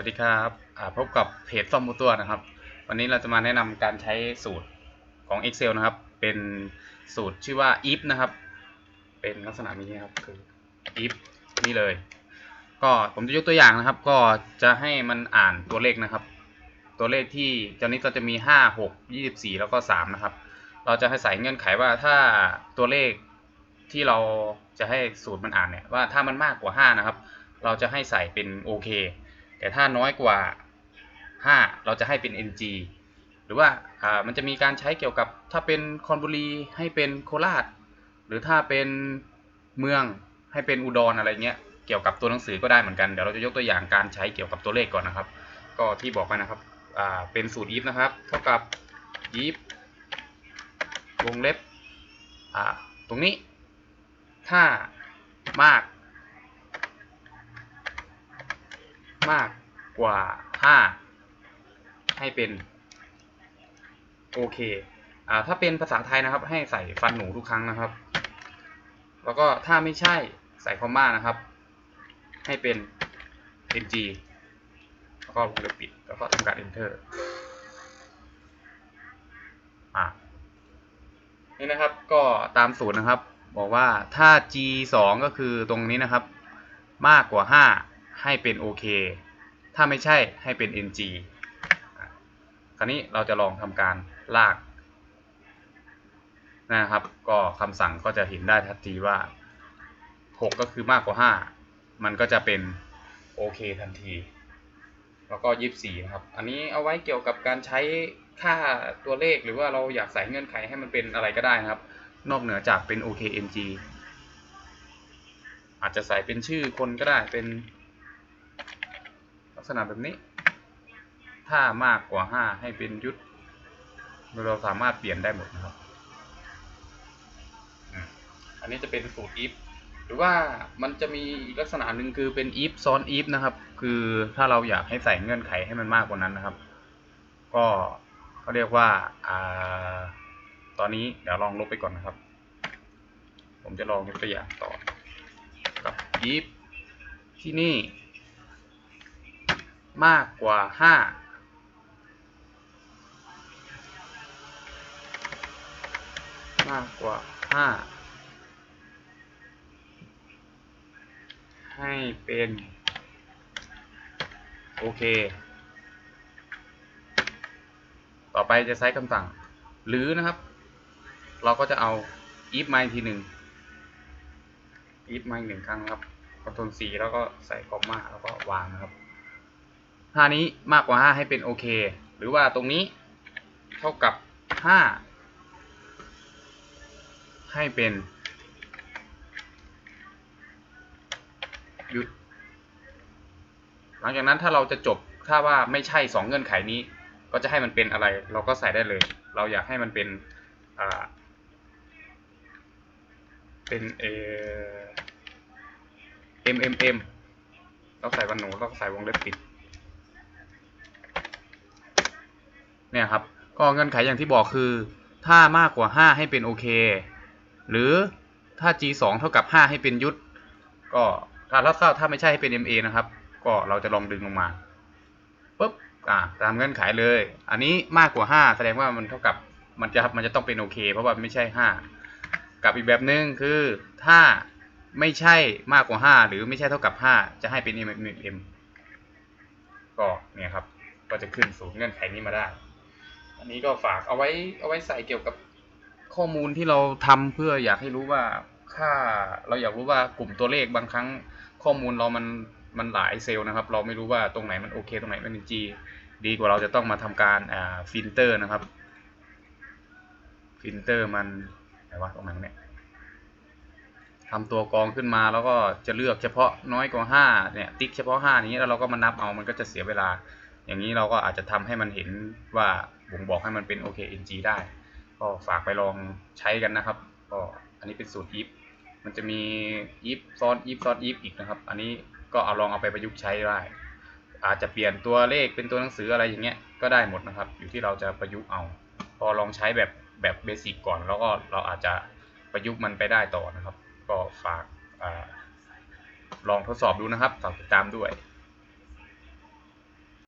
วัสดีครับพบกับเพจซ่อมมูตัวนะครับ วันนี้เราจะมาแนะนำการใช้สูตรของ Excel นะครับ เป็นสูตรชื่อว่า if นะครับ เป็นลักษณะนี้ครับคือ if นี่เลย ก็ผมจะยกตัวอย่างนะครับ ก็จะให้มันอ่านตัวเลขนะครับ ตัวเลขที่ตอนนี้ก็จะมี 5 6 24 แล้วก็ 3 นะครับ เราจะให้ใส่เงื่อนไขว่าถ้าตัวเลขที่เราจะให้สูตรมันอ่านเนี่ยว่าถ้ามันมากกว่า 5 นะครับ เราจะให้ใส่เป็นโอเค แต่ถ้าน้อยกว่า 5 เราจะให้เป็น NG หรือว่ามันจะมีการใช้เกี่ยวกับถ้าเป็นคอนบุรีให้เป็นโคราช หรือถ้าเป็นเมืองให้เป็นอุดรอะไรเงี้ยเกี่ยวกับตัวหนังสือก็ได้เหมือนกันเดี๋ยวเราจะยกตัวอย่างการใช้เกี่ยวกับตัวเลขก่อนนะครับ ก็ที่บอกไปนะครับเป็นสูตร if นะครับเท่ากับ if วงเล็บตรงนี้ถ้ามาก มากกว่า 5 ให้เป็นโอเค อ่า ถ้าเป็นภาษาไทยนะครับ ให้ใส่ฟันหนูทุกครั้งนะครับ แล้วก็ถ้าไม่ใช่ใส่คอมมานะครับ ให้เป็น ng แล้วก็วงเล็บปิด แล้วก็ทำการ enter อ่านี่นะครับ ก็ตามสูตรนะครับ บอกว่าถ้า g 2ก็คือตรงนี้นะครับ มากกว่า 5 ให้เป็นโอเคถ้าไม่ใช่ให้เป็น ng คราวนี้เราจะลองทำการลากนะครับ ก็คำสั่งก็จะเห็นได้ทันทีว่า 6 ก็คือมากกว่า 5 มันก็จะเป็นโอเคทันที แล้วก็ 24 นะครับ อันนี้เอาไว้เกี่ยวกับการใช้ค่าตัวเลขหรือว่าเราอยากใส่เงื่อนไขให้มันเป็นอะไรก็ได้นะครับ นอกเหนือจากเป็น OKNG อาจจะใส่เป็นชื่อคนก็ได้เป็น ษณะแบบนี้ ถ้ามากกว่า 5 ให้เป็นยุทธเราสามารถเปลี่ยนได้หมดนะครับ อันนี้จะเป็นสูตร if หรือว่ามันจะมีอีกลักษณะหนึ่งคือเป็น if ซ้อน if นะครับ คือถ้าเราอยากให้ใส่เงื่อนไขให้มันมากกว่านั้นนะครับ ก็เขาเรียกว่าอ่าตอนนี้เดี๋ยวลองลบไปก่อนนะครับ ผมจะลองยกตัวอย่างต่อกับ if ที่นี่ มากกว่า5มากกว่า 5 ให้เป็น โอเค ต่อไปจะใช้คำสั่ง หรือนะครับ เราก็จะเอา if มาอีกทีหนึ่ง if มาอีกหนึ่งครั้งครับ Ctrl C แล้วก็ใส่คอมมาแล้วก็วางนะครับ ห้านี้มากกว่าห้าให้เป็นโอเค หรือว่าตรงนี้เท่ากับห้าให้เป็นหยุด หลังจากนั้นถ้าเราจะจบถ้าว่าไม่ใช่สองเงื่อนไขนี้ ก็จะให้มันเป็นอะไร เราก็ใส่ได้เลย เราอยากให้มันเป็นอ่าเป็นเอ m m m เราใส่วันหนูเราใส่วงเล็บปิด เนี่ยครับก็เงื่อนไขอย่างที่บอกคือ ถ้ามากกว่า 5 ให้เป็นโอเค หรือถ้า g 2 เท่ากับ 5 ให้เป็นยุทธก็ถ้าถ้าถ้าไม่ใช่ให้เป็น ma นะครับ ก็เราจะลองดึงลงมาปุ๊บอ่าตามเงื่อนไขเลย อันนี้มากกว่า 5 แสดงว่ามันเท่ากับมันจะมันจะต้องเป็นโอเค เพราะว่าไม่ใช่ 5 กับอีกแบบหนึ่งคือถ้าไม่ใช่มากกว่า 5 หรือไม่ใช่เท่ากับ 5 จะให้เป็น m m ก็เนี่ยครับก็จะขึ้นสู่เงื่อนไขนี้มาได้ อันนี้ก็ฝากเอาไว้เอาไว้ใส่เกี่ยวกับข้อมูลที่เราทำเพื่ออยากให้รู้ว่าค่าเราอยากรู้ว่ากลุ่มตัวเลขบางครั้งข้อมูลเรามันมันหลายเซลล์นะครับ เราไม่รู้ว่าตรงไหนมันโอเค ตรงไหนมันเป็น G ดีกว่าเราจะต้องมาทำการอ่าฟิลเตอร์นะครับฟิลเตอร์มันไหนวะตรงไหนเนี่ยทำตัวกรองขึ้นมาแล้วก็จะเลือกเฉพาะน้อยกว่า5เนี่ยติ๊กเฉพาะ5นี้แล้วเราก็มานับเอามันก็จะเสียเวลา อย่างนี้เราก็อาจจะทำให้มันเห็นว่าบ่งบอกให้มันเป็น OKNG ได้ ก็ฝากไปลองใช้กันนะครับ ก็อันนี้เป็นสูตร if มันจะมี if ซ้อน if ซ้อน if อีกนะครับ อันนี้ก็เอาลองเอาไปประยุกต์ใช้ได้ อาจจะเปลี่ยนตัวเลขเป็นตัวหนังสืออะไรอย่างเงี้ยก็ได้หมดนะครับ อยู่ที่เราจะประยุกต์เอา พอลองใช้แบบแบบเบสิกก่อน แล้วก็เราอาจจะประยุกต์มันไปได้ต่อนะครับ ก็ฝากอลองทดสอบดูนะครับฝากติดตามด้วย